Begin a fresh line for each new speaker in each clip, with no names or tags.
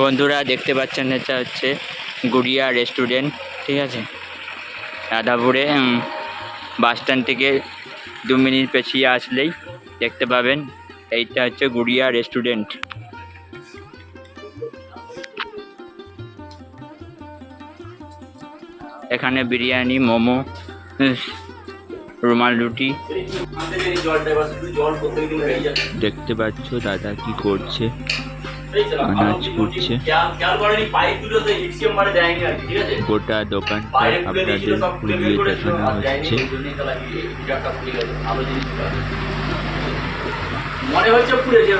বন্ধুরা দেখতে পাচ্ছেন, এটা হচ্ছে গুড়িয়া রেস্টুরেন্ট ঠিক আছে? রাধাপুরে বাস স্ট্যান্ড থেকে দু মিনিট পেছিয়ে আসলেই দেখতে পাবেন, এইটা হচ্ছে গুড়িয়া রেস্টুরেন্ট এখানে বিরিয়ানি, মোমো রুমাল রুটি। দেখতে পাচ্ছ দাদা কি করছে। আনাজ কুটছে গোটা দোকানটা আপনাদের ঘুরিয়ে দেখানো হচ্ছে
মনে হচ্ছে পুরো যে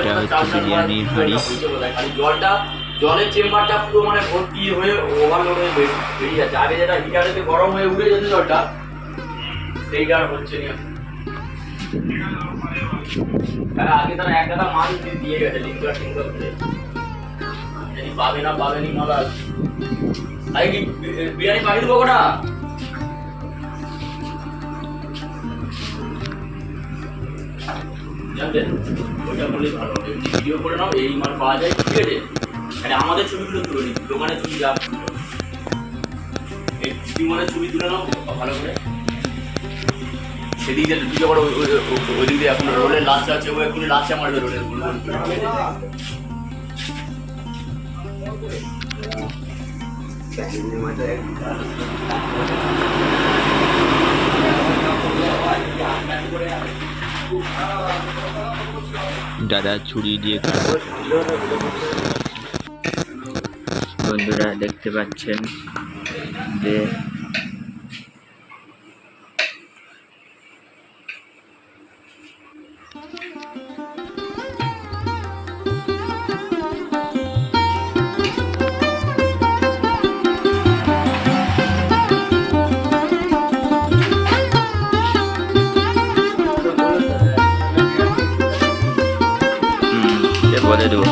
এটা হচ্ছে বিরিয়ানির হাঁড়ি।
জলটা জলের চেম্বারটা পুরো মানে ভর্তি হয়ে ওভারলোড হয়ে বের- বেরিয়ে যাচ্ছে আগে যেটা হিটারেতে গরম হয়ে উঠে যেত জলটা সেইটা আর হচ্ছে না তারা আগে তারা গাদা মাল দিয়ে- গেছে না বিরিয়ানি ভালো করে নাও, এই মাল পাওয়া যায়, ঠিক আছে? মানে আমাদের ছবিগুলো তুলে দোকানের ছবি যা। এই বিমানের ছবি তুলে নাও, ভালো করে। সেদিকে তুই আবার ওই- ওই- দিক দিয়ে এখন রোলের লাস্ট আছে, ও এক্ষুনি লাস্টে মারবে রোলের।
দাদা ছুরি দিয়ে। বন্ধুরা দেখতে পাচ্ছেন যে সে বলে দেবো।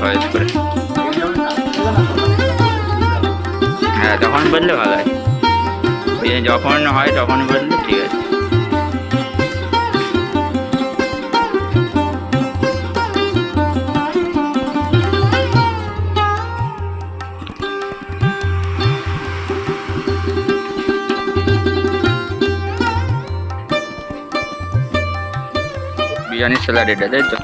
ভয়েস করে। হ্যাঁ তখন বললে ভালো হয়। যখন হয় তখন বললে ঠিক আছে। বিরিয়ানি স্যালাড এটা, তাই তো?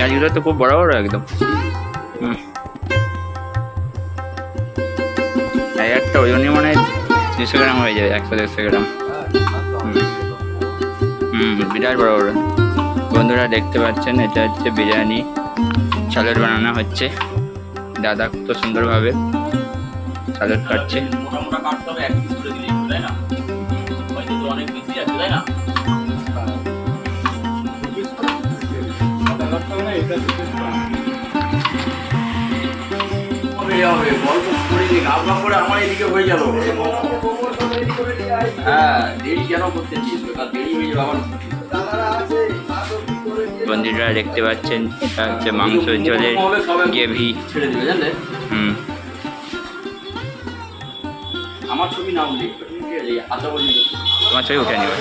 পেঁয়াজগুলো তো খুব বড় বড় একদম। একটা ওজনই মনে হয় দুশো গ্রাম হয়ে যাবে একশো, দেড়শো গ্রাম। হুম। বিরাট বড় বড়। বন্ধুরা দেখতে পাচ্ছেন, এটা হচ্ছে বিরিয়ানি। স্যালাড বানানো হচ্ছে। দাদা কত সুন্দরভাবে স্যালাড কাটছে।
মোটা কাটতে হবে, এক পিস করে দিলেই তাই না? অনেক বেশি আছে, তাই না? হবে হবে গল্প করে দিন আবগা করে আমার এদিকে হয়ে গেল। হ্যাঁ দেরি কেন করতেছিস বেকার দেরি হয়ে যাবে আবার।
বন্ধুরা দেখতে পাচ্ছেন এটা হচ্ছে মাংস
ছেড়ে দিবে জানলে?
হুম।
আমার ছবি না উল্লেখ করে, ঠিক আছে হাতা বলি
তোমার ছবি উঠে নেবে।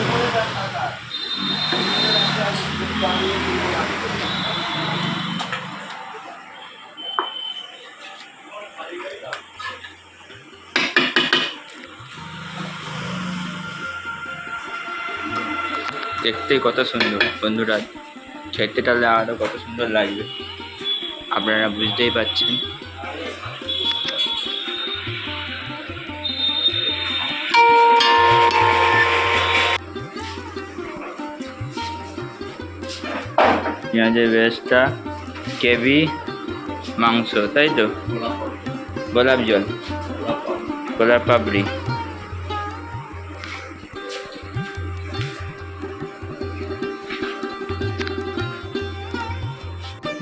দেখতেই কত সুন্দর। বন্ধুরা, খেতে টালে আরও কত সুন্দর লাগবে। আপনারা বুঝতেই পারছেন। পেঁয়াজের বেশটা কেবি মাংস, তাই তো? গোলাপ জল। গোলাপ পাপড়ি।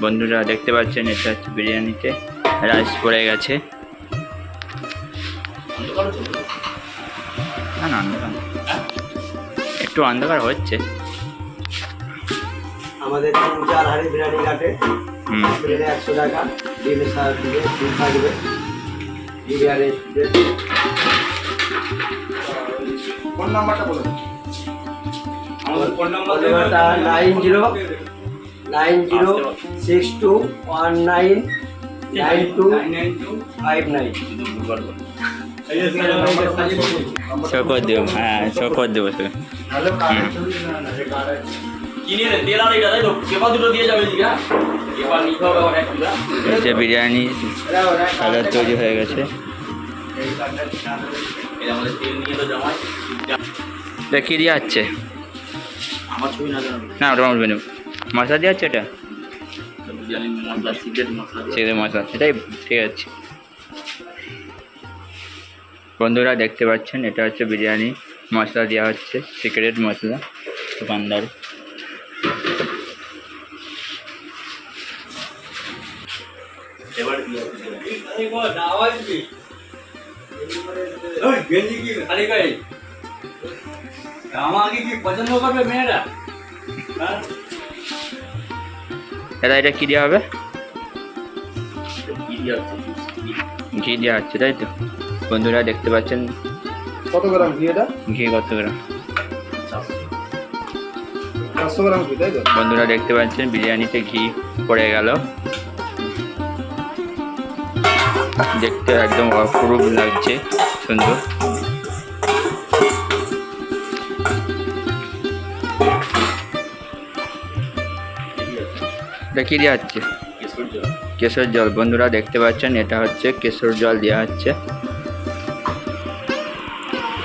বন্ধুরা দেখতে পাচ্ছেন এটা হচ্ছে বিরিয়ানিতে রাইস পড়ে গেছে। না না অন্ধকার একটু অন্ধকার হচ্ছে।
আমাদের তিন চার হাড়ি বিরিয়ানি কাটে। বিরিয়ানি একশো টাকা। দিবে ডিম থাকবে বিরিয়ানি ফোন নাম্বারটা বলুন।
আমাদের phone number
nine zero nine zero six two one nine nine two five nine.
দেবো হ্যাঁ দেবো
এটা
বিরিয়ানি কালার তৈরি হয়ে গেছে। কী দিয়ে যাচ্ছে
না জানো
না ওটা বলবেন মশলা দিয়ে যাচ্ছে এটা?
মশলা,
সেটাই ঠিক আছে। বন্ধুরা দেখতে পাচ্ছেন, এটা হচ্ছে বিরিয়ানি, মশলা দেওয়া হচ্ছে সিক্রেট মশলা, দোকানদার।
আমাকে কি পছন্দ করবে মেয়েরা?
দাদা এটা কী দেওয়া হবে? ঘি দেওয়া হচ্ছে তাই তো? বন্ধুরা দেখতে পাচ্ছেন?
কত গ্রাম ঘি এটা?
ঘি কত গ্রাম?
চারশো।
চারশো গ্রাম ঘি তাই তো?
বন্ধুরা দেখতে পাচ্ছেন বিরিয়ানিতে ঘি পড়ে গেল। দেখতে একদম অপরূপ লাগছে সুন্দর। কি দেওয়া হচ্ছে।
কেশর জল।
বন্ধুরা দেখতে পাচ্ছেন এটা হচ্ছে কেশর জল দেওয়া হচ্ছে।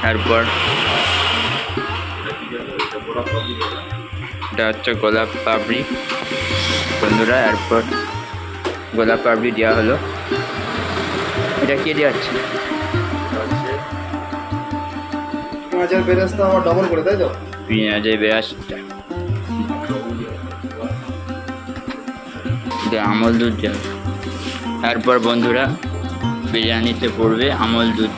তারপর
এটা
হচ্ছে গোলাপ পাপড়ি। বন্ধুরা এরপর গোলাপ পাপড়ি দেওয়া হলো। এটা কে দেওয়া হচ্ছে?
পেঁয়াজের বেরেস্তা আবার ডবল করে তাই তো?
পেঁয়াজের বেরাসটা এটা আমল দুধ দেওয়া তারপর বন্ধুরা, বিরিয়ানিতে পড়বে আমল দুধ।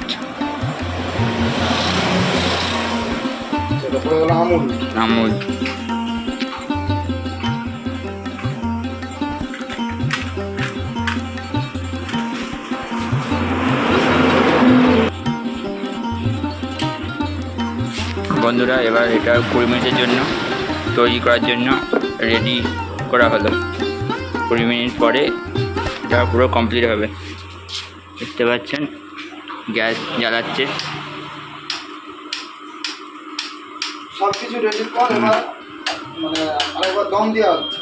আমল।
বন্ধুরা, এবার এটা কুড়ি মিনিটের জন্য তৈরি করার জন্য রেডি করা হলো। কুড়ি মিনিট পরে এটা পুরো কমপ্লিট হবে। দেখতে পাচ্ছেন গ্যাস জ্বালাচ্ছে।
সব কিছু রেডি কর এবার মানে আরেকবার দম দেওয়া হচ্ছে।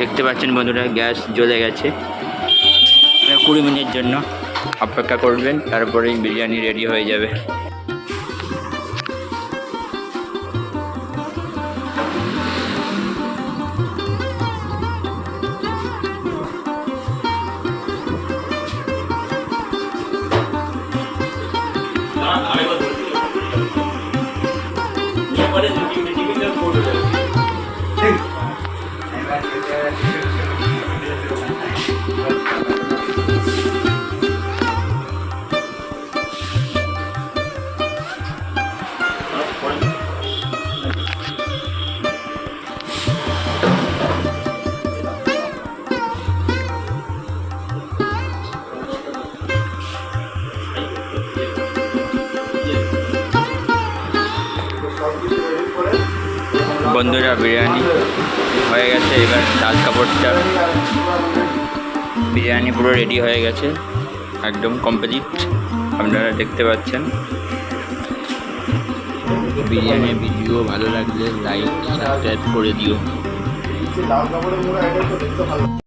দেখতে পাচ্ছেন বন্ধুরা গ্যাস জ্বলে গেছে। কুড়ি মিনিটের জন্য অপেক্ষা করবেন তারপরেই বিরিয়ানি রেডি হয়ে যাবে।
এবারে যদি টিফিনটা পড়ে
বন্ধুরা বিরিয়ানি হয়ে গেছে, এবার ডাল কাপড়টা। বিরিয়ানি পুরো রেডি হয়ে গেছে, একদম কমপ্লিট আপনারা দেখতে পাচ্ছেন। বিরিয়ানি ভিডিও ভালো লাগলে লাইক সাবস্ক্রাইব করে দিও।